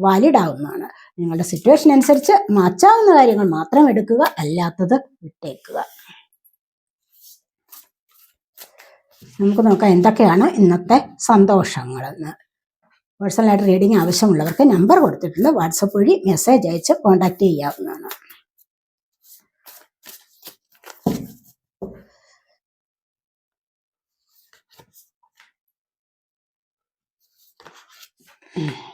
Valid ആവുന്നതാണ്. നിങ്ങളുടെ situation അനുസരിച്ച് മാറ്റാവുന്ന കാര്യങ്ങൾ മാത്രം എടുക്കുക അല്ലാത്തത് വിട്ടേക്കുക. നമുക്ക് നോക്കാം എന്തൊക്കെയാണ് ഇന്നത്തെ സന്തോഷങ്ങളെന്ന്. പേഴ്സണലായിട്ട് റീഡിംഗ് ആവശ്യമുള്ളവർക്ക് നമ്പർ കൊടുത്തിട്ടുണ്ട്. വാട്സപ്പ് വഴി മെസ്സേജ് അയച്ച് കോൺടാക്ട് ചെയ്യാവുന്നതാണ്. കാർഡ്സ്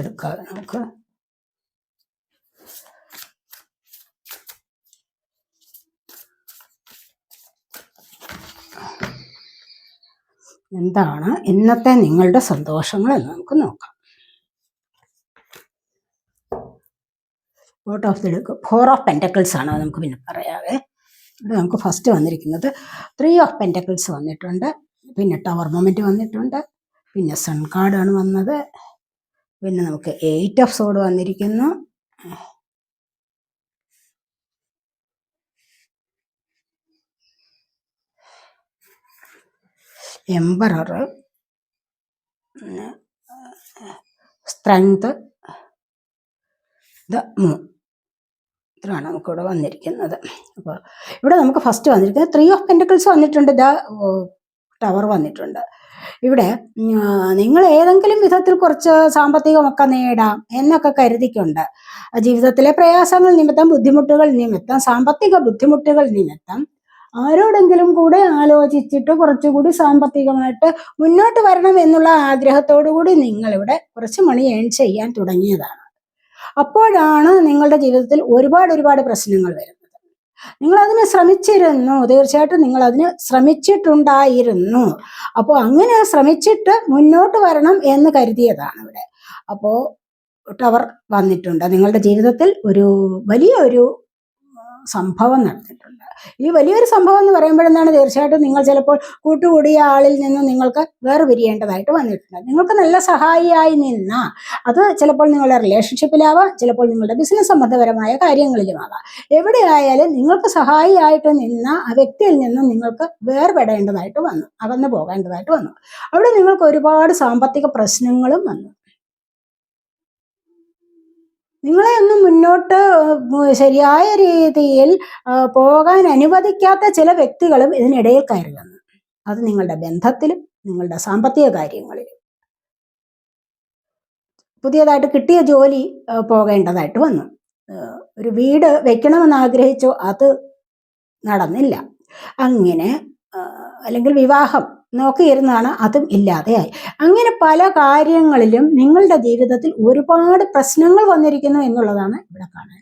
എടുക്കാം നമുക്ക്. എന്താണ് ഇന്നത്തെ നിങ്ങളുടെ സന്തോഷങ്ങൾ എന്ന് നമുക്ക് നോക്കാം. Fort of the four of pentacles ആണ് നമുക്ക് പിന്നെ പറയാവേ. ഇവിടെ നമുക്ക് ഫസ്റ്റ് വന്നിരിക്കുന്നത് ത്രീ ഓഫ് പെന്റക്കിൾസ് വന്നിട്ടുണ്ട്. പിന്നെ ടവർ മൊമെന്റ് വന്നിട്ടുണ്ട്. പിന്നെ സൺ കാർഡാണ് വന്നത്. പിന്നെ നമുക്ക് എയ്റ്റ് ഓഫ് സോഡ് വന്നിരിക്കുന്നു. എംബറർ സ്ട്രെങ്ത് ദ മൂ ഇത്രയാണ് നമുക്കിവിടെ വന്നിരിക്കുന്നത്. അപ്പോൾ ഇവിടെ നമുക്ക് ഫസ്റ്റ് വന്നിരിക്കുന്നത് ത്രീ ഓഫ് പെന്റക്കിൾസ് വന്നിട്ടുണ്ട്. ദ ടവർ വന്നിട്ടുണ്ട്. ഇവിടെ നിങ്ങൾ ഏതെങ്കിലും വിധത്തിൽ കുറച്ച് സാമ്പത്തികമൊക്കെ നേടാം എന്നൊക്കെ കരുതിക്കൊണ്ട് ജീവിതത്തിലെ പ്രയാസങ്ങൾ നിമിത്തം ബുദ്ധിമുട്ടുകൾ നിമിത്തം സാമ്പത്തിക ബുദ്ധിമുട്ടുകൾ നിമിത്തം ആരോടെങ്കിലും കൂടെ ആലോചിച്ചിട്ട് കുറച്ചുകൂടി സാമ്പത്തികമായിട്ട് മുന്നോട്ട് വരണം എന്നുള്ള ആഗ്രഹത്തോടു കൂടി നിങ്ങളിവിടെ കുറച്ച് മണി ഏൺ ചെയ്യാൻ തുടങ്ങിയതാണ്. അപ്പോഴാണ് നിങ്ങളുടെ ജീവിതത്തിൽ ഒരുപാട് ഒരുപാട് പ്രശ്നങ്ങൾ വരുന്നത്. നിങ്ങൾ അതിന് ശ്രമിച്ചിരുന്നു. തീർച്ചയായിട്ടും നിങ്ങൾ അതിന് ശ്രമിച്ചിട്ടുണ്ടായിരുന്നു. അപ്പോൾ അങ്ങനെ ശ്രമിച്ചിട്ട് മുന്നോട്ട് വരണം എന്ന് കരുതിയതാണ് ഇവിടെ. അപ്പോൾ ടവർ വന്നിട്ടുണ്ട്. നിങ്ങളുടെ ജീവിതത്തിൽ ഒരു വലിയ ഒരു സംഭവം നടന്നിട്ടുണ്ട് ഈ വലിയൊരു സംഭവം എന്ന് പറയുമ്പോഴെന്നാണ് തീർച്ചയായിട്ടും നിങ്ങൾ ചിലപ്പോൾ കൂട്ടുകൂടിയ ആളിൽ നിന്ന് നിങ്ങൾക്ക് വേർപിരിയേണ്ടതായിട്ട് വന്നിട്ടുണ്ട്. നിങ്ങൾക്ക് നല്ല സഹായിയായി നിന്ന. അത് ചിലപ്പോൾ നിങ്ങളുടെ റിലേഷൻഷിപ്പിലാവാം ചിലപ്പോൾ നിങ്ങളുടെ ബിസിനസ് സംബന്ധപരമായ കാര്യങ്ങളിലുമാവാം. എവിടെയായാലും നിങ്ങൾക്ക് സഹായിയായിട്ട് നിന്ന ആ വ്യക്തിയിൽ നിന്നും നിങ്ങൾക്ക് വേർപെടേണ്ടതായിട്ട് വന്നു അകന്നു പോകേണ്ടതായിട്ട് വന്നു. അവിടെ നിങ്ങൾക്ക് ഒരുപാട് സാമ്പത്തിക പ്രശ്നങ്ങളും വന്നു. നിങ്ങളെ ഒന്നും മുന്നോട്ട് ശരിയായ രീതിയിൽ പോകാൻ അനുവദിക്കാത്ത ചില വ്യക്തികളും ഇതിനിടയിൽ കയറി വന്നു അത് നിങ്ങളുടെ ബന്ധത്തിലും നിങ്ങളുടെ സാമ്പത്തിക കാര്യങ്ങളിലും. പുതിയതായിട്ട് കിട്ടിയ ജോലി പോകേണ്ടതായിട്ട് വന്നു. ഒരു വീട് വെക്കണമെന്ന് ആഗ്രഹിച്ചു അത് നടന്നില്ല. അങ്ങനെ അല്ലെങ്കിൽ വിവാഹം നോക്കിയിരുന്നാണ് അതും ഇല്ലാതെയായി. അങ്ങനെ പല കാര്യങ്ങളിലും നിങ്ങളുടെ ജീവിതത്തിൽ ഒരുപാട് പ്രശ്നങ്ങൾ വന്നിരിക്കുന്നു എന്നുള്ളതാണ് ഇവിടെ കാണാൻ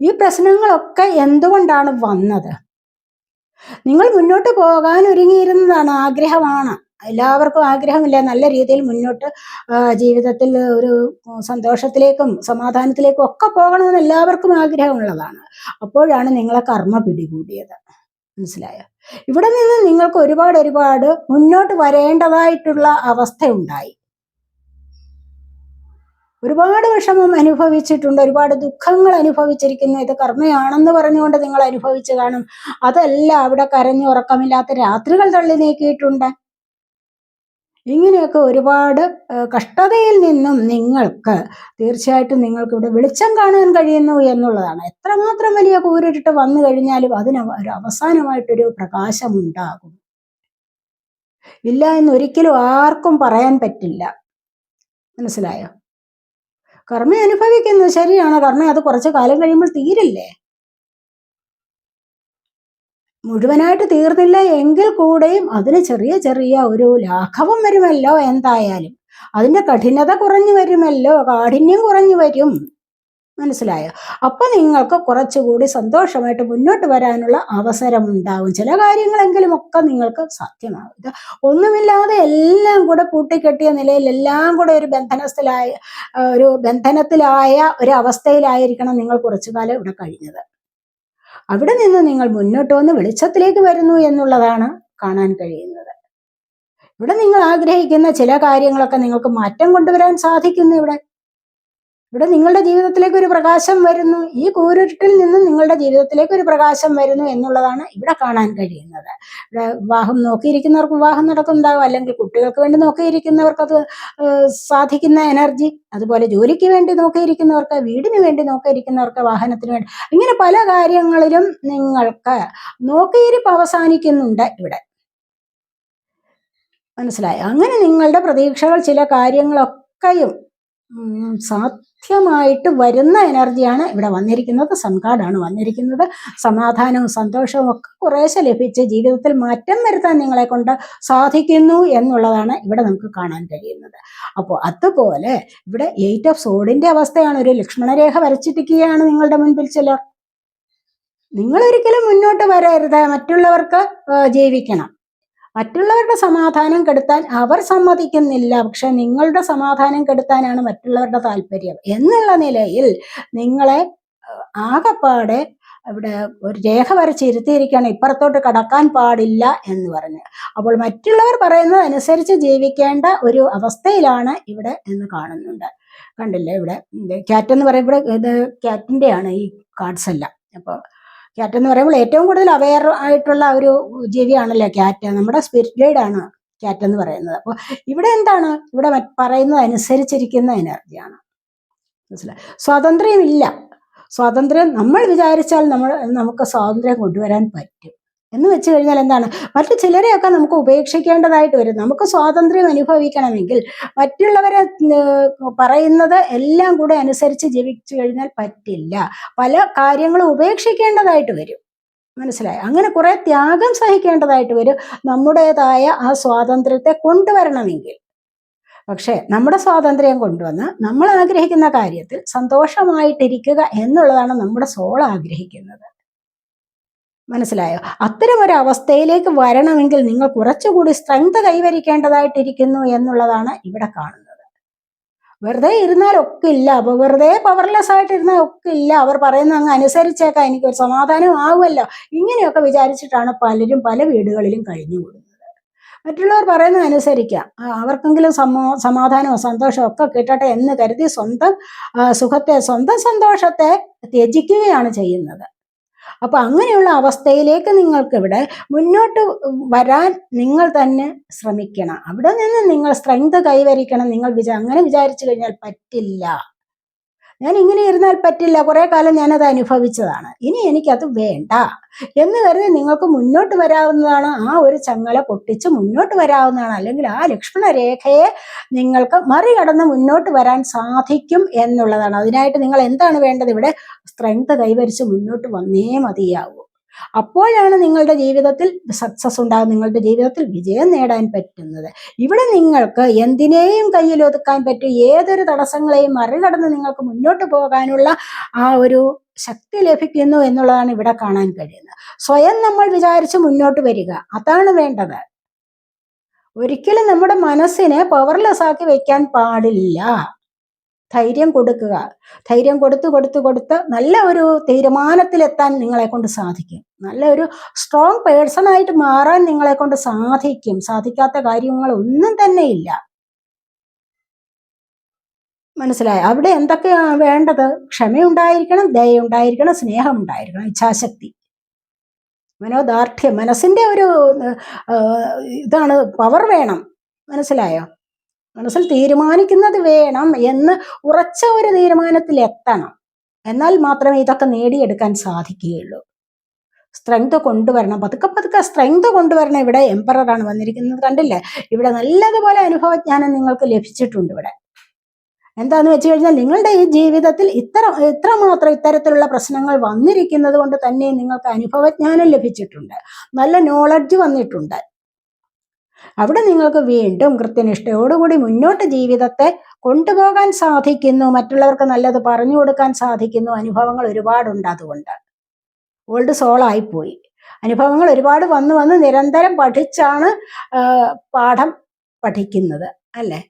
ഈ പ്രശ്നങ്ങളൊക്കെ എന്തുകൊണ്ടാണ് വന്നത്? നിങ്ങൾ മുന്നോട്ട് പോകാൻ ഒരുങ്ങിയിരുന്നതാണ് ആഗ്രഹമാണ്. എല്ലാവർക്കും ആഗ്രഹമില്ല. നല്ല രീതിയിൽ മുന്നോട്ട് ജീവിതത്തിൽ ഒരു സന്തോഷത്തിലേക്കും സമാധാനത്തിലേക്കും ഒക്കെ പോകണമെന്ന് എല്ലാവർക്കും ആഗ്രഹമുള്ളതാണ്. അപ്പോഴാണ് നിങ്ങളെ കർമ്മ പിടികൂടിയത്. മനസ്സിലായോ? ഇവിടെ നിന്ന് നിങ്ങൾക്ക് ഒരുപാട് ഒരുപാട് മുന്നോട്ട് വരേണ്ടതായിട്ടുള്ള അവസ്ഥ ഉണ്ടായി ഒരുപാട് വിഷമം അനുഭവിച്ചിട്ടുണ്ട് ഒരുപാട് ദുഃഖങ്ങൾ അനുഭവിച്ചിരിക്കുന്നു. ഇത് കർമ്മയാണെന്ന് പറഞ്ഞുകൊണ്ട് നിങ്ങൾ അനുഭവിച്ചു കാണും. അതല്ല അവിടെ കരഞ്ഞുറക്കമില്ലാത്ത രാത്രികൾ തള്ളി നീക്കിയിട്ടുണ്ട്. ഇങ്ങനെയൊക്കെ ഒരുപാട് കഷ്ടതയിൽ നിന്നും നിങ്ങൾക്ക് തീർച്ചയായിട്ടും നിങ്ങൾക്ക് ഇവിടെ വെളിച്ചം കാണാൻ കഴിയുന്നു എന്നുള്ളതാണ്. എത്രമാത്രം വലിയ കൂരിട്ട് വന്നു കഴിഞ്ഞാലും അതിന് ഒരു അവസാനമായിട്ടൊരു പ്രകാശം ഉണ്ടാകും ഇല്ല എന്ന് ഒരിക്കലും ആർക്കും പറയാൻ പറ്റില്ല. മനസ്സിലായോ? കർമ്മ അനുഭവിക്കുന്നത് ശരിയാണ്. കർമ്മ അത് കുറച്ച് കാലം കഴിയുമ്പോൾ തീരില്ലേ? മുഴുവനായിട്ട് തീർന്നില്ല എങ്കിൽ കൂടെയും അതിന് ചെറിയ ചെറിയ ഒരു ലാഘവം വരുമല്ലോ എന്തായാലും. അതിന്റെ കഠിനത കുറഞ്ഞു വരുമല്ലോ കാഠിന്യം കുറഞ്ഞു വരും. മനസ്സിലായോ? അപ്പൊ നിങ്ങൾക്ക് കുറച്ചുകൂടി സന്തോഷമായിട്ട് മുന്നോട്ട് വരാനുള്ള അവസരം ഉണ്ടാവും ചില കാര്യങ്ങളെങ്കിലും ഒക്കെ നിങ്ങൾക്ക് സാധ്യമാവും ഒന്നുമില്ലാതെ എല്ലാം കൂടെ കൂട്ടിക്കെട്ടിയ നിലയിൽ എല്ലാം കൂടെ ഒരു ബന്ധനത്തിലായ ഒരു ബന്ധനത്തിലായ ഒരു അവസ്ഥയിലായിരിക്കണം നിങ്ങൾ കുറച്ചു കാലം ഇവിടെ കഴിഞ്ഞത്. അവിടെ നിന്ന് നിങ്ങൾ മുന്നോട്ട് വന്ന് വെളിച്ചത്തിലേക്ക് വരുന്നു എന്നുള്ളതാണ് കാണാൻ കഴിയുന്നത്. ഇവിടെ നിങ്ങൾ ആഗ്രഹിക്കുന്ന ചില കാര്യങ്ങളൊക്കെ നിങ്ങൾക്ക് മാറ്റം കൊണ്ടുവരാൻ സാധിക്കുന്നു ഇവിടെ. ഇവിടെ നിങ്ങളുടെ ജീവിതത്തിലേക്ക് ഒരു പ്രകാശം വരുന്നു. ഈ കൂരുട്ടിൽ നിന്നും നിങ്ങളുടെ ജീവിതത്തിലേക്ക് ഒരു പ്രകാശം വരുന്നു എന്നുള്ളതാണ് ഇവിടെ കാണാൻ കഴിയുന്നത്. ഇവിടെ വിവാഹം നോക്കിയിരിക്കുന്നവർക്ക് വിവാഹം നടക്കുന്നുണ്ടാകും അല്ലെങ്കിൽ കുട്ടികൾക്ക് വേണ്ടി നോക്കിയിരിക്കുന്നവർക്ക് അത് സാധിക്കുന്ന എനർജി. അതുപോലെ ജോലിക്ക് വേണ്ടി നോക്കിയിരിക്കുന്നവർക്ക് വീടിന് വേണ്ടി നോക്കിയിരിക്കുന്നവർക്ക് വാഹനത്തിന് വേണ്ടി. ഇങ്ങനെ പല കാര്യങ്ങളിലും നിങ്ങൾക്ക് നോക്കിയിരിപ്പ് അവസാനിക്കുന്നുണ്ട് ഇവിടെ. മനസ്സിലായി? അങ്ങനെ നിങ്ങളുടെ പ്രതീക്ഷകൾ ചില കാര്യങ്ങളൊക്കെയും സാധ്യമായിട്ട് വരുന്ന എനർജിയാണ് ഇവിടെ വന്നിരിക്കുന്നത്. സൺകാർഡാണ് വന്നിരിക്കുന്നത്. സമാധാനവും സന്തോഷവും ഒക്കെ കുറേശ്ശെ ലഭിച്ച് ജീവിതത്തിൽ മാറ്റം വരുത്താൻ നിങ്ങളെ കൊണ്ട് സാധിക്കുന്നു എന്നുള്ളതാണ് ഇവിടെ നമുക്ക് കാണാൻ കഴിയുന്നത്. അപ്പോൾ അതുപോലെ ഇവിടെ എയ്റ്റ് ഓഫ് സോഡിന്റെ അവസ്ഥയാണ് ഒരു ലക്ഷ്മണരേഖ വരച്ചിട്ടിരിക്കുകയാണ് നിങ്ങളുടെ മുൻപിൽ ചിലർ. നിങ്ങൾ ഒരിക്കലും മുന്നോട്ട് വരരുത്. മറ്റുള്ളവർക്ക് ജീവിക്കണം. മറ്റുള്ളവരുടെ സമാധാനം കെടുത്താൻ അവർ സമ്മതിക്കുന്നില്ല. പക്ഷെ നിങ്ങളുടെ സമാധാനം കെടുത്താനാണ് മറ്റുള്ളവരുടെ താല്പര്യം. എന്നുള്ള നിലയിൽ നിങ്ങളെ ആകപ്പാടെ ഇവിടെ ഒരു രേഖ വരച്ചിരുത്തിയിരിക്കുകയാണ്. ഇപ്പുറത്തോട്ട് കടക്കാൻ പാടില്ല എന്ന് പറഞ്ഞ്. അപ്പോൾ മറ്റുള്ളവർ പറയുന്നത് അനുസരിച്ച് ജീവിക്കേണ്ട ഒരു അവസ്ഥയിലാണ് ഇവിടെ എന്ന് കാണുന്നുണ്ട്. കണ്ടില്ലേ ഇവിടെ? ക്യാറ്റ് എന്ന് പറയുമ്പോൾ ഇത് ക്യാറ്റിന്റെയാണ് ഈ കാർഡ്സ് എല്ലാം. അപ്പോൾ ക്യാറ്റ് എന്ന് പറയുമ്പോൾ ഏറ്റവും കൂടുതൽ അവെയർ ആയിട്ടുള്ള ഒരു ജീവിയാണല്ലോ ക്യാറ്റ് നമ്മുടെ സ്പിരിറ്റ് ഗൈഡ് ആണ് ക്യാറ്റ് എന്ന് പറയുന്നത്. അപ്പോൾ ഇവിടെ എന്താണ്? ഇവിടെ പറയുന്നത് അനുസരിച്ചിരിക്കുന്ന എനർജിയാണ് മനസ്സിലായി? സ്വാതന്ത്ര്യമില്ല. സ്വാതന്ത്ര്യം നമ്മൾ വിചാരിച്ചാൽ നമ്മൾ നമുക്ക് സ്വാതന്ത്ര്യം കൊണ്ടുവരാൻ പറ്റും. എന്ന് വെച്ച് കഴിഞ്ഞാൽ എന്താണ്? മറ്റു ചിലരെയൊക്കെ നമുക്ക് ഉപേക്ഷിക്കേണ്ടതായിട്ട് വരും. നമുക്ക് സ്വാതന്ത്ര്യം അനുഭവിക്കണമെങ്കിൽ മറ്റുള്ളവരെ പറയുന്നത് എല്ലാം കൂടെ അനുസരിച്ച് ജീവിച്ചു കഴിഞ്ഞാൽ പറ്റില്ല. പല കാര്യങ്ങളും ഉപേക്ഷിക്കേണ്ടതായിട്ട് വരും. മനസ്സിലായി? അങ്ങനെ കുറെ ത്യാഗം സഹിക്കേണ്ടതായിട്ട് വരും. നമ്മുടേതായ ആ സ്വാതന്ത്ര്യത്തെ കൊണ്ടുവരണമെങ്കിൽ. പക്ഷേ നമ്മുടെ സ്വാതന്ത്ര്യം കൊണ്ടുവന്ന് നമ്മൾ ആഗ്രഹിക്കുന്ന കാര്യത്തിൽ സന്തോഷമായിട്ടിരിക്കുക എന്നുള്ളതാണ് നമ്മുടെ സോൾ ആഗ്രഹിക്കുന്നത്. മനസ്സിലായോ? അത്തരം ഒരു അവസ്ഥയിലേക്ക് വരണമെങ്കിൽ നിങ്ങൾ കുറച്ചുകൂടി സ്ട്രെങ്ത് കൈവരിക്കേണ്ടതായിട്ടിരിക്കുന്നു എന്നുള്ളതാണ് ഇവിടെ കാണുന്നത്. വെറുതെ ഇരുന്നാൽ ഒക്കെ ഇല്ല അപ്പൊ വെറുതെ പവർലെസ് ആയിട്ട് ഇരുന്നാൽ ഇല്ല അവർ പറയുന്ന അങ്ങ് അനുസരിച്ചേക്കാം. എനിക്കൊരു സമാധാനം ആവുമല്ലോ. ഇങ്ങനെയൊക്കെ വിചാരിച്ചിട്ടാണ് പലരും പല വീടുകളിലും കഴിഞ്ഞുകൂടുന്നത് മറ്റുള്ളവർ പറയുന്നത് അനുസരിക്കാം. അവർക്കെങ്കിലും സമോ സമാധാനമോ സന്തോഷമോ ഒക്കെ കിട്ടട്ടെ എന്ന് കരുതി സ്വന്തം സുഖത്തെ സ്വന്തം സന്തോഷത്തെ ത്യജിക്കുകയാണ് ചെയ്യുന്നത്. അപ്പൊ അങ്ങനെയുള്ള അവസ്ഥയിലേക്ക് നിങ്ങൾക്ക് ഇവിടെ മുന്നോട്ട് വരാൻ നിങ്ങൾ തന്നെ ശ്രമിക്കണം. അവിടെ നിന്ന് നിങ്ങൾ സ്ട്രെങ്ത് കൈവരിക്കണം. നിങ്ങൾ വിചാ അങ്ങനെ വിചാരിച്ചു കഴിഞ്ഞാൽ പറ്റില്ല. ഞാൻ ഇങ്ങനെ ഇരുന്നാൽ പറ്റില്ല. കുറെ കാലം ഞാനത് അനുഭവിച്ചതാണ്. ഇനി എനിക്കത് വേണ്ട. എന്ന് കരുതി നിങ്ങൾക്ക് മുന്നോട്ട് വരാവുന്നതാണ് ആ ഒരു ചങ്ങല പൊട്ടിച്ച് മുന്നോട്ട് വരാവുന്നതാണ്. അല്ലെങ്കിൽ ആ ലക്ഷ്മണരേഖയെ നിങ്ങൾക്ക് മറികടന്ന് മുന്നോട്ട് വരാൻ സാധിക്കും എന്നുള്ളതാണ്. അതിനായിട്ട് നിങ്ങൾ എന്താണ് വേണ്ടത് ഇവിടെ സ്ട്രെങ്ത് കൈവരിച്ച് മുന്നോട്ട് വന്നേ മതിയാവൂ. അപ്പോഴാണ് നിങ്ങളുടെ ജീവിതത്തിൽ സക്സസ് ഉണ്ടാകും നിങ്ങളുടെ ജീവിതത്തിൽ വിജയം നേടാൻ പറ്റുന്നത്. ഇവിടെ നിങ്ങൾക്ക് എന്തിനേയും കയ്യിൽ ഒതുക്കാൻ പറ്റും ഏതൊരു തടസ്സങ്ങളെയും മറികടന്ന് നിങ്ങൾക്ക് മുന്നോട്ട് പോകാനുള്ള ആ ഒരു ശക്തി ലഭിക്കുന്നു എന്നുള്ളതാണ് ഇവിടെ കാണാൻ കഴിയുന്നത്. സ്വയം നമ്മൾ വിചാരിച്ച് മുന്നോട്ട് വരിക അതാണ് വേണ്ടത്. ഒരിക്കലും നമ്മുടെ മനസ്സിനെ പവർലെസ് ആക്കി വെക്കാൻ പാടില്ല. ധൈര്യം കൊടുക്കുക. ധൈര്യം കൊടുത്ത് കൊടുത്ത് കൊടുത്ത് നല്ല ഒരു തീരുമാനത്തിലെത്താൻ നിങ്ങളെ കൊണ്ട് സാധിക്കും. നല്ല ഒരു സ്ട്രോങ് പേഴ്സണായിട്ട് മാറാൻ നിങ്ങളെ കൊണ്ട് സാധിക്കും. സാധിക്കാത്ത കാര്യങ്ങൾ ഒന്നും തന്നെ ഇല്ല. മനസ്സിലായി? അവിടെ എന്തൊക്കെയാണ് വേണ്ടത്? ക്ഷമയുണ്ടായിരിക്കണം ദയുണ്ടായിരിക്കണം സ്നേഹം ഉണ്ടായിരിക്കണം ഇച്ഛാശക്തി. മനോദാർഢ്യം മനസ്സിന്റെ ഒരു ഇതാണ് പവർ വേണം. മനസ്സിലായോ? മനസ്സിൽ തീരുമാനിക്കുന്നത് വേണം എന്ന് ഉറച്ച ഒരു തീരുമാനത്തിൽ എത്തണം. എന്നാൽ മാത്രമേ ഇതൊക്കെ നേടിയെടുക്കാൻ സാധിക്കുകയുള്ളൂ. സ്ട്രെങ്ത് കൊണ്ടുവരണം. പതുക്കെ പതുക്കെ സ്ട്രെങ്ത് കൊണ്ടുവരണം. ഇവിടെ എംപററാണ് വന്നിരിക്കുന്നത് കണ്ടില്ലേ? ഇവിടെ നല്ലതുപോലെ അനുഭവജ്ഞാനം നിങ്ങൾക്ക് ലഭിച്ചിട്ടുണ്ട് ഇവിടെ. എന്താന്ന് വെച്ച് കഴിഞ്ഞാൽ നിങ്ങളുടെ ഈ ജീവിതത്തിൽ ഇത്ര ഇത്രമാത്രം ഇത്തരത്തിലുള്ള പ്രശ്നങ്ങൾ വന്നിരിക്കുന്നത് കൊണ്ട് തന്നെ നിങ്ങൾക്ക് അനുഭവജ്ഞാനം ലഭിച്ചിട്ടുണ്ട്. നല്ല നോളജ് വന്നിട്ടുണ്ട്. അവിടെ നിങ്ങൾക്ക് വീണ്ടും കൃത്യനിഷ്ഠയോടുകൂടി മുന്നോട്ട് ജീവിതത്തെ കൊണ്ടുപോകാൻ സാധിക്കുന്നു മറ്റുള്ളവർക്ക് നല്ലത് പറഞ്ഞു കൊടുക്കാൻ സാധിക്കുന്നു. അനുഭവങ്ങൾ ഒരുപാടുണ്ട് അതുകൊണ്ട്. ഓൾഡ് സോളായിപ്പോയി അനുഭവങ്ങൾ ഒരുപാട് വന്നു വന്ന് നിരന്തരം പഠിച്ചാണ് പാഠം പഠിക്കുന്നത് അല്ലേ?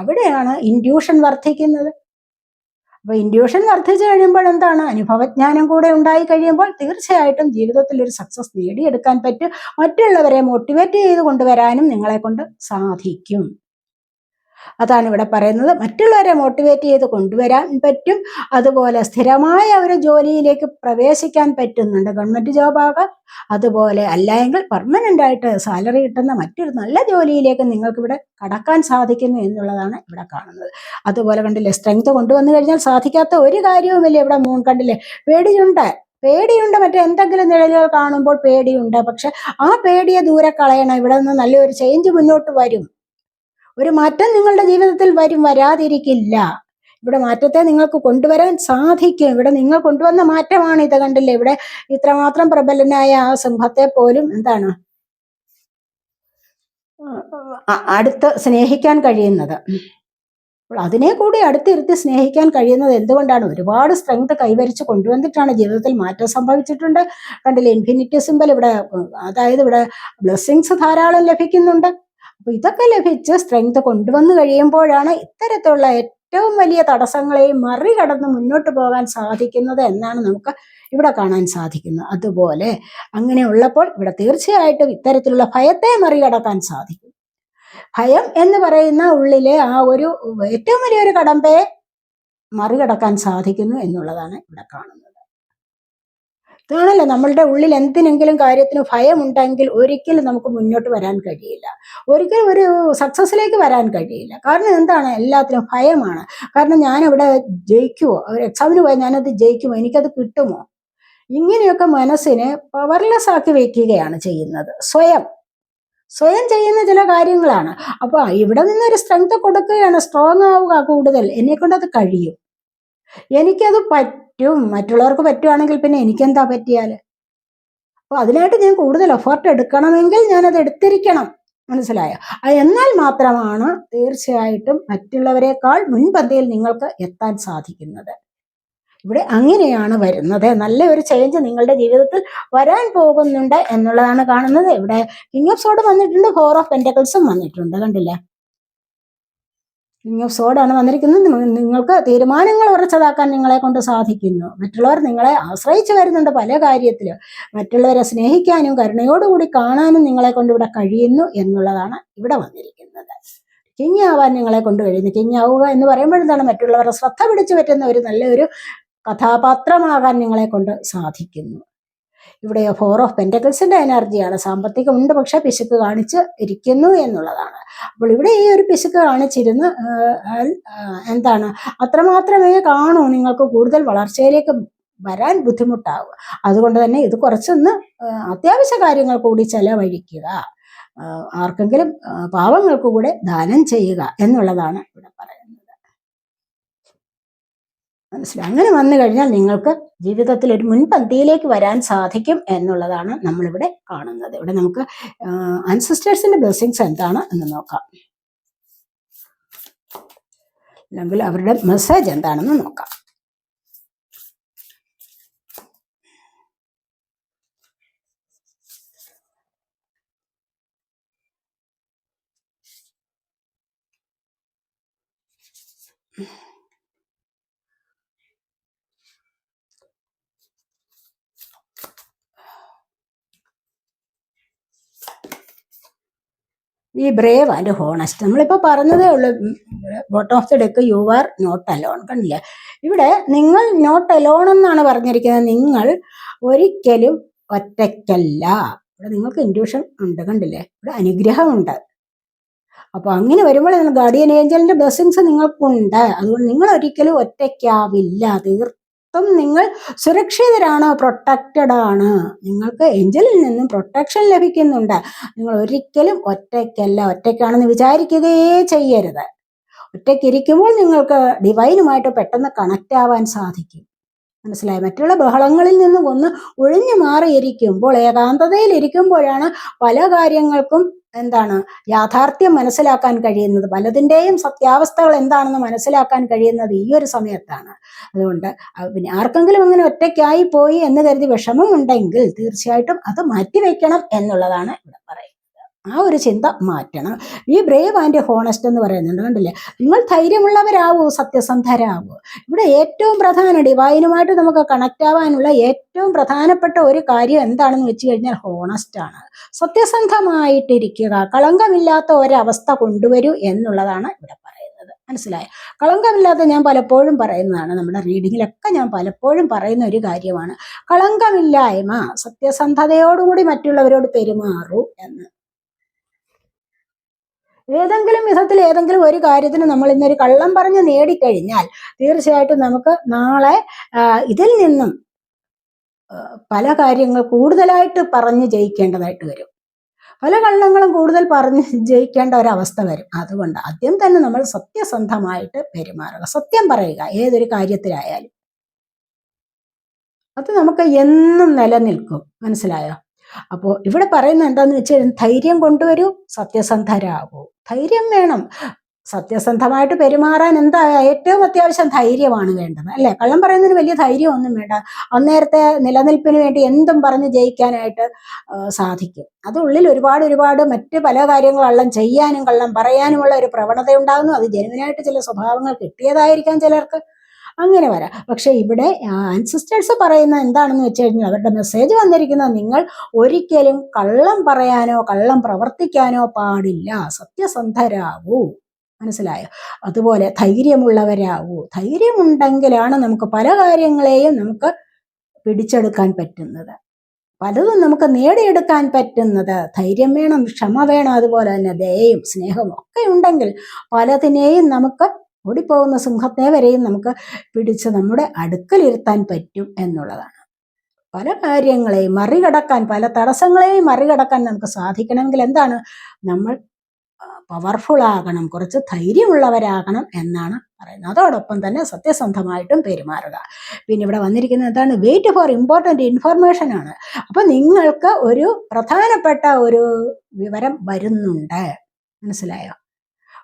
അവിടെയാണ് ഇൻഡ്യൂഷൻ വർദ്ധിക്കുന്നത്. അപ്പൊ ഇൻഡ്യൂഷൻ വർദ്ധിച്ചു കഴിയുമ്പോൾ എന്താണ്? അനുഭവജ്ഞാനം കൂടെ ഉണ്ടായി കഴിയുമ്പോൾ തീർച്ചയായിട്ടും ജീവിതത്തിൽ ഒരു സക്സസ് നേടിയെടുക്കാൻ പറ്റും. മറ്റുള്ളവരെ മോട്ടിവേറ്റ് ചെയ്ത് കൊണ്ടുവരാനും നിങ്ങളെ കൊണ്ട് സാധിക്കും. അതാണ് ഇവിടെ പറയുന്നത്. മറ്റുള്ളവരെ മോട്ടിവേറ്റ് ചെയ്ത് കൊണ്ടുവരാൻ പറ്റും. അതുപോലെ സ്ഥിരമായ ഒരു ജോലിയിലേക്ക് പ്രവേശിക്കാൻ പറ്റുന്നുണ്ട് ഗവൺമെന്റ് ജോബാകാം അതുപോലെ അല്ല എങ്കിൽ പെർമനന്റ് ആയിട്ട് സാലറി കിട്ടുന്ന മറ്റൊരു നല്ല ജോലിയിലേക്ക് നിങ്ങൾക്ക് ഇവിടെ കടക്കാൻ സാധിക്കുന്നു എന്നുള്ളതാണ് ഇവിടെ കാണുന്നത്. അതുപോലെ കണ്ടില്ലേ സ്ട്രെങ്ത് കൊണ്ടുവന്നു കഴിഞ്ഞാൽ സാധിക്കാത്ത ഒരു കാര്യവുമില്ല ഇവിടെ മൂൺ കണ്ടില്ലേ. പേടിയുണ്ട്. പേടിയുണ്ട്. മറ്റേ എന്തെങ്കിലും നിഴലുകൾ കാണുമ്പോൾ പേടിയുണ്ട്. പക്ഷെ ആ പേടിയെ ദൂരെ കളയണം. ഇവിടെ നിന്ന് നല്ലൊരു ചേഞ്ച് മുന്നോട്ട് വരും. ഒരു മാറ്റം നിങ്ങളുടെ ജീവിതത്തിൽ വരും വരാതിരിക്കില്ല. ഇവിടെ മാറ്റത്തെ നിങ്ങൾക്ക് കൊണ്ടുവരാൻ സാധിക്കും. ഇവിടെ നിങ്ങൾ കൊണ്ടുവന്ന മാറ്റമാണ് ഇത് കണ്ടില്ലേ? ഇവിടെ ഇത്രമാത്രം പ്രബലനായ ആ സിംഹത്തെ പോലും എന്താണ്? അടുത്ത് സ്നേഹിക്കാൻ കഴിയുന്നത്. അതിനെ കൂടി അടുത്തിരുത്തി സ്നേഹിക്കാൻ കഴിയുന്നത് എന്തുകൊണ്ടാണ്? ഒരുപാട് സ്ട്രെങ്ത് കൈവരിച്ച് കൊണ്ടുവന്നിട്ടാണ് ജീവിതത്തിൽ മാറ്റം സംഭവിച്ചിട്ടുണ്ട്. കണ്ടില്ലേ? ഇൻഫിനിറ്റി സിമ്പൽ ഇവിടെ അതായത് ഇവിടെ ബ്ലെസ്സിങ്സ് ധാരാളം ലഭിക്കുന്നുണ്ട്. അപ്പൊ ഇതൊക്കെ ലഭിച്ച് സ്ട്രെങ്ത് കൊണ്ടുവന്നു കഴിയുമ്പോഴാണ് ഇത്തരത്തിലുള്ള ഏറ്റവും വലിയ തടസ്സങ്ങളെയും മറികടന്ന് മുന്നോട്ട് പോകാൻ സാധിക്കുന്നത് എന്നാണ് നമുക്ക് ഇവിടെ കാണാൻ സാധിക്കുന്നത്. അതുപോലെ അങ്ങനെ ഉള്ളപ്പോൾ ഇവിടെ തീർച്ചയായിട്ടും ഇത്തരത്തിലുള്ള ഭയത്തെ മറികടക്കാൻ സാധിക്കും. ഭയം എന്ന് പറയുന്ന ഉള്ളിലെ ആ ഒരു ഏറ്റവും വലിയൊരു കടമ്പയെ മറികടക്കാൻ സാധിക്കുന്നു എന്നുള്ളതാണ് ഇവിടെ കാണുന്നത്. ഇതാണല്ലോ നമ്മളുടെ ഉള്ളിൽ എന്തിനെങ്കിലും കാര്യത്തിന് ഭയമുണ്ടെങ്കിൽ ഒരിക്കലും നമുക്ക് മുന്നോട്ട് വരാൻ കഴിയില്ല. ഒരിക്കലും ഒരു സക്സസ്സിലേക്ക് വരാൻ കഴിയില്ല. കാരണം എന്താണ്? എല്ലാത്തിനും ഭയമാണ്. കാരണം ഞാനിവിടെ ജയിക്കുമോ ഒരു എക്സാമിന് പോയാൽ ഞാനത് ജയിക്കുമോ? എനിക്കത് കിട്ടുമോ? ഇങ്ങനെയൊക്കെ മനസ്സിനെ പവർലെസ് ആക്കി വയ്ക്കുകയാണ് ചെയ്യുന്നത്. സ്വയം. സ്വയം ചെയ്യുന്ന ചില കാര്യങ്ങളാണ്. അപ്പൊ ഇവിടെ നിന്നൊരു സ്ട്രെങ്ത് കൊടുക്കുകയാണ് സ്ട്രോങ് ആവുക കൂടുതൽ. എന്നെ കൊണ്ട് അത് കഴിയും. എനിക്കത് പറ്റും മറ്റുള്ളവർക്ക് പറ്റുവാണെങ്കിൽ പിന്നെ എനിക്കെന്താ പറ്റിയാൽ അപ്പൊ അതിനായിട്ട് ഞാൻ കൂടുതൽ എഫേർട്ട് എടുക്കണമെങ്കിൽ ഞാനത് എടുത്തിരിക്കണം. മനസ്സിലായോ? എന്നാൽ മാത്രമാണ് തീർച്ചയായിട്ടും മറ്റുള്ളവരെക്കാൾ മുൻപന്തിയിൽ നിങ്ങൾക്ക് എത്താൻ സാധിക്കുന്നത്. ഇവിടെ അങ്ങനെയാണ് വരുന്നത്. നല്ല ഒരു ചേഞ്ച് നിങ്ങളുടെ ജീവിതത്തിൽ വരാൻ പോകുന്നുണ്ട് എന്നുള്ളതാണ് കാണുന്നത്. ഇവിടെ കിങ് ഓഫ് സോഡ് വന്നിട്ടുണ്ട് ഫോർ ഓഫ് പെന്റക്കിൾസും വന്നിട്ടുണ്ട്. കണ്ടില്ലേ? ഓഫ് സോഡാണ് വന്നിരിക്കുന്നത് നിങ്ങൾക്ക് തീരുമാനങ്ങൾ ഉറച്ചതാക്കാൻ നിങ്ങളെ കൊണ്ട് സാധിക്കുന്നു. മറ്റുള്ളവർ നിങ്ങളെ ആശ്രയിച്ചു വരുന്നുണ്ട് പല കാര്യത്തിലും. മറ്റുള്ളവരെ സ്നേഹിക്കാനും കരുണയോടുകൂടി കാണാനും നിങ്ങളെ കൊണ്ട് ഇവിടെ കഴിയുന്നു എന്നുള്ളതാണ് ഇവിടെ വന്നിരിക്കുന്നത്. കിങ് ആവാൻ നിങ്ങളെ കൊണ്ട് കഴിയുന്നു. കിങ് ആവുക എന്ന് പറയുമ്പോഴെന്താണ്? മറ്റുള്ളവരെ ശ്രദ്ധ പിടിച്ചു പറ്റുന്ന ഒരു നല്ലൊരു കഥാപാത്രമാകാൻ നിങ്ങളെ കൊണ്ട് സാധിക്കുന്നു. ഇവിടെ ഫോർ ഓഫ് പെന്റക്കിൾസിന്റെ എനർജിയാണ് സാമ്പത്തികം ഉണ്ട് പക്ഷെ പിശുക്ക് കാണിച്ച് ഇരിക്കുന്നു എന്നുള്ളതാണ്. അപ്പോൾ ഇവിടെ ഈ ഒരു പിശുക്ക് കാണിച്ചിരുന്ന് എന്താണ്? അത്രമാത്രമേ കാണൂ. നിങ്ങൾക്ക് കൂടുതൽ വളർച്ചയിലേക്ക് വരാൻ ബുദ്ധിമുട്ടാവുക അതുകൊണ്ട് തന്നെ ഇത് കുറച്ചൊന്ന് അത്യാവശ്യ കാര്യങ്ങൾ കൂടി ചെലവഴിക്കുക. ആർക്കെങ്കിലും പാവങ്ങൾക്ക് കൂടെ ദാനം ചെയ്യുക എന്നുള്ളതാണ് ഇവിടെ പറയുന്നത്. മനസ്സിലായി. അങ്ങനെ വന്നു കഴിഞ്ഞാൽ നിങ്ങൾക്ക് ജീവിതത്തിൽ ഒരു മുൻപന്തിയിലേക്ക് വരാൻ സാധിക്കും എന്നുള്ളതാണ് നമ്മളിവിടെ കാണുന്നത്. ഇവിടെ നമുക്ക് അൻസിസ്റ്റേഴ്സിന്റെ ബ്ലെസ്സിങ്സ് എന്താണ് എന്ന് നോക്കാം. അല്ലെങ്കിൽ അവരുടെ മെസ്സേജ് എന്താണെന്ന് നോക്കാം. ഈ ബ്രേവ് ആൻഡ് ഹോണസ്റ്റ് നമ്മളിപ്പോൾ പറഞ്ഞതേ ഉള്ളൂ bottom of the deck you are not alone കണ്ടില്ലേ? ഇവിടെ നിങ്ങൾ നോട്ട് അലോൺ എന്നാണ് പറഞ്ഞിരിക്കുന്നത്. നിങ്ങൾ ഒരിക്കലും ഒറ്റയ്ക്കല്ല. ഇവിടെ നിങ്ങൾക്ക് ഇൻഡ്യൂഷൻ ഉണ്ട് കണ്ടില്ലേ? ഇവിടെ അനുഗ്രഹമുണ്ട്. അപ്പോൾ അങ്ങനെ വരുമ്പോൾ ഗാർഡിയൻ ഏഞ്ചലിന്റെ ബ്ലെസ്സിങ്സ് നിങ്ങൾക്കുണ്ട്. അതുകൊണ്ട് നിങ്ങൾ ഒരിക്കലും ഒറ്റയ്ക്കാവില്ല തീർ അപ്പം നിങ്ങൾ സുരക്ഷിതരാണ് പ്രൊട്ടക്റ്റഡ് ആണ്. നിങ്ങൾക്ക് ഏഞ്ചലിൽ നിന്നും പ്രൊട്ടക്ഷൻ ലഭിക്കുന്നുണ്ട്. നിങ്ങൾ ഒരിക്കലും ഒറ്റയ്ക്കല്ല ഒറ്റയ്ക്കാണെന്ന് വിചാരിക്കുകയേ ചെയ്യരുത്. ഒറ്റയ്ക്കിരിക്കുമ്പോൾ നിങ്ങൾക്ക് ഡിവൈനുമായിട്ട് പെട്ടെന്ന് കണക്റ്റ് ആവാൻ സാധിക്കും. മനസ്സിലായി? മറ്റുള്ള ബഹളങ്ങളിൽ നിന്ന് ഒന്ന് ഒഴിഞ്ഞു മാറിയിരിക്കുമ്പോൾ ഏകാന്തതയിൽ ഇരിക്കുമ്പോഴാണ് പല കാര്യങ്ങൾക്കും എന്താണ് യാഥാർത്ഥ്യം മനസ്സിലാക്കാൻ കഴിയുന്നത്. പലതിന്റെയും സത്യാവസ്ഥകൾ എന്താണെന്ന് മനസ്സിലാക്കാൻ കഴിയുന്നത് ഈ ഒരു സമയത്താണ്. അതുകൊണ്ട് പിന്നെ ആർക്കെങ്കിലും അങ്ങനെ ഒറ്റയ്ക്കായി പോയി എന്ന് കരുതി വിഷമമുണ്ടെങ്കിൽ തീർച്ചയായിട്ടും അത് മാറ്റിവെക്കണം എന്നുള്ളതാണ് ഇവിടെ പറയുന്നത്. ആ ഒരു ചിന്ത മാറ്റണം. ഈ ബ്രേവ് ആൻഡ് ഹോണസ്റ്റ് എന്ന് പറയുന്നുണ്ട് കണ്ടില്ലേ? നിങ്ങൾ ധൈര്യമുള്ളവരാവോ സത്യസന്ധരാവോ. ഇവിടെ ഏറ്റവും പ്രധാന ഡിവൈനുമായിട്ട് നമുക്ക് കണക്ട് ആവാനുള്ള ഏറ്റവും പ്രധാനപ്പെട്ട ഒരു കാര്യം എന്താണെന്ന് വെച്ച് കഴിഞ്ഞാൽ ഹോണസ്റ്റ് ആണ്. സത്യസന്ധമായിട്ടിരിക്കുക കളങ്കമില്ലാത്ത ഒരവസ്ഥ കൊണ്ടുവരൂ എന്നുള്ളതാണ് ഇവിടെ പറയുന്നത്. മനസ്സിലായ? കളങ്കമില്ലാത്ത ഞാൻ പലപ്പോഴും പറയുന്നതാണ് നമ്മുടെ റീഡിങ്ങിലൊക്കെ ഞാൻ പലപ്പോഴും പറയുന്ന ഒരു കാര്യമാണ്. കളങ്കമില്ലായ്മ സത്യസന്ധതയോടുകൂടി മറ്റുള്ളവരോട് പെരുമാറൂ എന്ന്. ഏതെങ്കിലും വിധത്തിൽ ഏതെങ്കിലും ഒരു കാര്യത്തിന് നമ്മൾ ഇന്നൊരു കള്ളം പറഞ്ഞ് നേടിക്കഴിഞ്ഞാൽ തീർച്ചയായിട്ടും നമുക്ക് നാളെ ഇതിൽ നിന്നും പല കാര്യങ്ങൾ കൂടുതലായിട്ട് പറഞ്ഞ് ജയിക്കേണ്ടതായിട്ട് വരും. പല കള്ളങ്ങളും കൂടുതൽ പറഞ്ഞ് ജയിക്കേണ്ട ഒരവസ്ഥ വരും. അതുകൊണ്ട് ആദ്യം തന്നെ നമ്മൾ സത്യസന്ധമായിട്ട് പെരുമാറുക. സത്യം പറയുക ഏതൊരു കാര്യത്തിലായാലും. അത് നമുക്ക് എന്നും നിലനിൽക്കും. മനസ്സിലായോ? അപ്പോൾ ഇവിടെ പറയുന്നത് എന്താന്ന് വെച്ചാൽ ധൈര്യം കൊണ്ടുവരൂ സത്യസന്ധരാകൂ. ധൈര്യം വേണം. സത്യസന്ധമായിട്ട് പെരുമാറാൻ എന്താ ഏറ്റവും അത്യാവശ്യം ധൈര്യമാണ് വേണ്ടത് അല്ലെ? കള്ളം പറയുന്നതിന് വലിയ ധൈര്യമൊന്നും വേണ്ട. അന്നേരത്തെ നിലനിൽപ്പിന് വേണ്ടി എന്തും പറഞ്ഞ് ജയിക്കാനായിട്ട് സാധിക്കും. അത് ഉള്ളിൽ ഒരുപാട് ഒരുപാട് മറ്റ് പല കാര്യങ്ങളും കള്ളം ചെയ്യാനും കള്ളം പറയാനുമുള്ള ഒരു പ്രവണത ഉണ്ടാകുന്നു അത് ജനുവിനായിട്ട് ചില സ്വഭാവങ്ങൾ കിട്ടിയതായിരിക്കാം ചിലർക്ക്. അങ്ങനെ വരാം. പക്ഷേ ഇവിടെ ആൻസിസ്റ്റേഴ്സ് പറയുന്ന എന്താണെന്ന് വെച്ച് കഴിഞ്ഞാൽ അവരുടെ മെസ്സേജ് വന്നിരിക്കുന്നത് നിങ്ങൾ ഒരിക്കലും കള്ളം പറയാനോ കള്ളം പ്രവർത്തിക്കാനോ പാടില്ല. സത്യസന്ധരാകൂ മനസ്സിലായോ? അതുപോലെ ധൈര്യമുള്ളവരാകൂ ധൈര്യമുണ്ടെങ്കിലാണ് നമുക്ക് പല കാര്യങ്ങളെയും നമുക്ക് പിടിച്ചെടുക്കാൻ പറ്റുന്നത്. പലതും നമുക്ക് നേടിയെടുക്കാൻ പറ്റുന്നത്. ധൈര്യം വേണം ക്ഷമ വേണം അതുപോലെ തന്നെ ദയയും സ്നേഹവും ഒക്കെ ഉണ്ടെങ്കിൽ പലതിനെയും നമുക്ക് ഓടിപ്പോകുന്ന സിംഹത്തെ വരെയും നമുക്ക് പിടിച്ച് നമ്മുടെ അടുക്കലിരുത്താൻ പറ്റും എന്നുള്ളതാണ്. പല കാര്യങ്ങളെയും മറികടക്കാൻ പല തടസ്സങ്ങളെയും മറികടക്കാൻ നമുക്ക് സാധിക്കണമെങ്കിൽ എന്താണ്? നമ്മൾ പവർഫുൾ ആകണം കുറച്ച് ധൈര്യമുള്ളവരാകണം എന്നാണ് പറയുന്നത്. അതോടൊപ്പം തന്നെ സത്യസന്ധമായിട്ടും പെരുമാറുക. പിന്നെ ഇവിടെ വന്നിരിക്കുന്നത് എന്താണ്? വെയിറ്റ് ഫോർ ഇമ്പോർട്ടന്റ് ഇൻഫർമേഷൻ ആണ്. അപ്പം നിങ്ങൾക്ക് ഒരു പ്രധാനപ്പെട്ട ഒരു വിവരം വരുന്നുണ്ട്. മനസ്സിലായോ?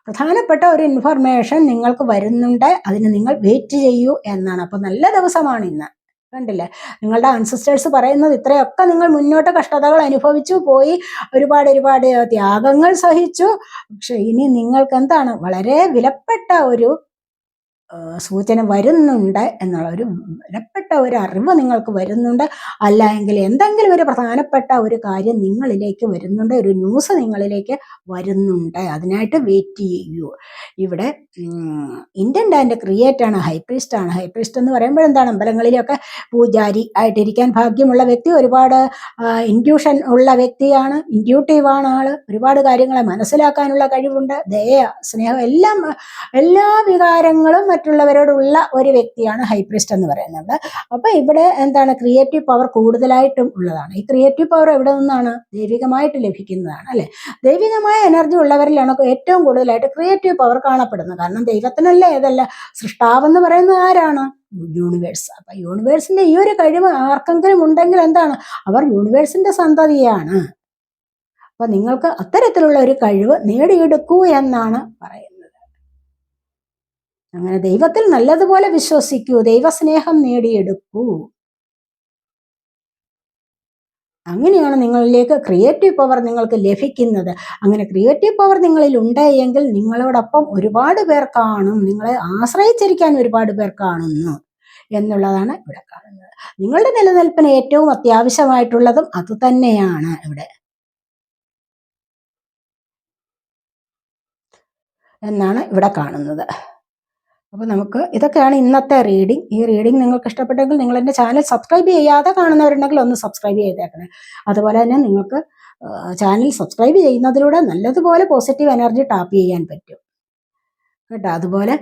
പ്രധാനപ്പെട്ട ഒരു ഇൻഫർമേഷൻ നിങ്ങൾക്ക് വരുന്നുണ്ട്. അതിന് നിങ്ങൾ വെയിറ്റ് ചെയ്യൂ എന്നാണ്. അപ്പോൾ നല്ല ദിവസമാണ് ഇന്ന്. കണ്ടില്ലേ? നിങ്ങളുടെ അൻസിസ്റ്റേഴ്സ് പറയുന്നത് ഇത്രയൊക്കെ നിങ്ങൾ മുന്നോട്ട് കഷ്ടതകൾ അനുഭവിച്ചു പോയി ഒരുപാട് ഒരുപാട് ത്യാഗങ്ങൾ സഹിച്ചു. പക്ഷെ ഇനി നിങ്ങൾക്ക് എന്താണ്? വളരെ വിലപ്പെട്ട ഒരു സൂചന വരുന്നുണ്ട് എന്നുള്ള ഒരു വിലപ്പെട്ട ഒരു അറിവ് നിങ്ങൾക്ക് വരുന്നുണ്ട്. അല്ല എങ്കിൽ എന്തെങ്കിലും ഒരു പ്രധാനപ്പെട്ട ഒരു കാര്യം നിങ്ങളിലേക്ക് വരുന്നുണ്ട് ഒരു ന്യൂസ് നിങ്ങളിലേക്ക് വരുന്നുണ്ട്. അതിനായിട്ട് വെയിറ്റ് ചെയ്യൂ. ഇവിടെ ആൻഡ് ക്രിയേറ്റ് ആണ് ഹൈപ്രിസ്റ്റ് ആണ്. ഹൈപ്രിസ്റ്റ് എന്ന് പറയുമ്പോൾ എന്താണ്? അമ്പലങ്ങളിലൊക്കെ പൂജാരി ആയിട്ടിരിക്കാൻ ഭാഗ്യമുള്ള വ്യക്തി ഒരുപാട് ഇൻഡ്യൂഷൻ ഉള്ള വ്യക്തിയാണ് ഇൻഡ്യൂട്ടീവാണ് ആൾ. ഒരുപാട് കാര്യങ്ങളെ മനസ്സിലാക്കാനുള്ള കഴിവുണ്ട്. ദയ സ്നേഹം എല്ലാം എല്ലാ വികാരങ്ങളും മറ്റുള്ളവരോടുള്ള ഒരു വ്യക്തിയാണ് ഹൈപ്രിസ്റ്റ് എന്ന് പറയുന്നത്. അപ്പൊ ഇവിടെ എന്താണ് ക്രിയേറ്റീവ് പവർ കൂടുതലായിട്ടും ഉള്ളതാണ്. ഈ ക്രിയേറ്റീവ് പവർ എവിടെ നിന്നാണ്? ദൈവികമായിട്ട് ലഭിക്കുന്നതാണ് അല്ലെ? ദൈവികമായ എനർജി ഉള്ളവരിലാണ് ഏറ്റവും കൂടുതലായിട്ട് ക്രിയേറ്റീവ് പവർ കാണപ്പെടുന്നത്. കാരണം ദൈവത്തിനല്ല ഏതല്ല സൃഷ്ടാവെന്ന് പറയുന്നത് ആരാണ്? യൂണിവേഴ്സ്. അപ്പൊ യൂണിവേഴ്സിന്റെ ഈ ഒരു കഴിവ് ആർക്കെങ്കിലും ഉണ്ടെങ്കിൽ എന്താണ്? അവർ യൂണിവേഴ്സിന്റെ സന്തതിയാണ്. അപ്പൊ നിങ്ങൾക്ക് അത്തരത്തിലുള്ള ഒരു കഴിവ് നേടിയെടുക്കൂ എന്നാണ് പറയുന്നത്. അങ്ങനെ ദൈവത്തിൽ നല്ലതുപോലെ വിശ്വസിക്കൂ ദൈവസ്നേഹം നേടിയെടുക്കൂ. അങ്ങനെയാണ് നിങ്ങളിലേക്ക് ക്രിയേറ്റീവ് പവർ നിങ്ങൾക്ക് ലഭിക്കുന്നത്. അങ്ങനെ ക്രിയേറ്റീവ് പവർ നിങ്ങളിൽ ഉണ്ടായെങ്കിൽ നിങ്ങളോടൊപ്പം ഒരുപാട് പേർ കാണും നിങ്ങളെ ആശ്രയിച്ചിരിക്കാൻ ഒരുപാട് പേർ കാണുന്നു എന്നുള്ളതാണ് ഇവിടെ കാണുന്നത്. നിങ്ങളുടെ നിലനിൽപ്പിന് ഏറ്റവും അത്യാവശ്യമായിട്ടുള്ളതും അതുതന്നെയാണ് ഇവിടെ. എന്നാണ് ഇവിടെ കാണുന്നത്. അപ്പോൾ നമുക്ക് ഇതൊക്കെയാണ് ഇന്നത്തെ റീഡിംഗ് ഈ റീഡിംഗ് നിങ്ങൾക്ക് ഇഷ്ടപ്പെട്ടെങ്കിൽ നിങ്ങൾ എന്റെ ചാനൽ സബ്സ്ക്രൈബ് ചെയ്യാതെ കാണുന്നവരുണ്ടെങ്കിൽ ഒന്ന് സബ്സ്ക്രൈബ് ചെയ്തേക്കണേ. അതുപോലെ തന്നെ നിങ്ങൾക്ക് ചാനൽ സബ്സ്ക്രൈബ് ചെയ്യുന്നതിലൂടെ നല്ലതുപോലെ പോസിറ്റീവ് എനർജി ടാപ്പ് ചെയ്യാൻ പറ്റും. കേട്ടോ? അതുപോലെ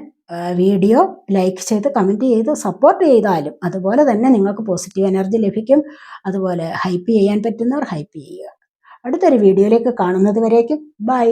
വീഡിയോ ലൈക്ക് ചെയ്ത് കമന്റ് ചെയ്ത് സപ്പോർട്ട് ചെയ്താലും അതുപോലെ തന്നെ നിങ്ങൾക്ക് പോസിറ്റീവ് എനർജി ലഭിക്കും. അതുപോലെ ഹൈപ്പ് ചെയ്യാൻ പറ്റുന്നവർ ഹൈപ്പ് ചെയ്യുക. അടുത്തൊരു വീഡിയോയിലേക്ക് കാണുന്നത് വരേക്കും. ബൈ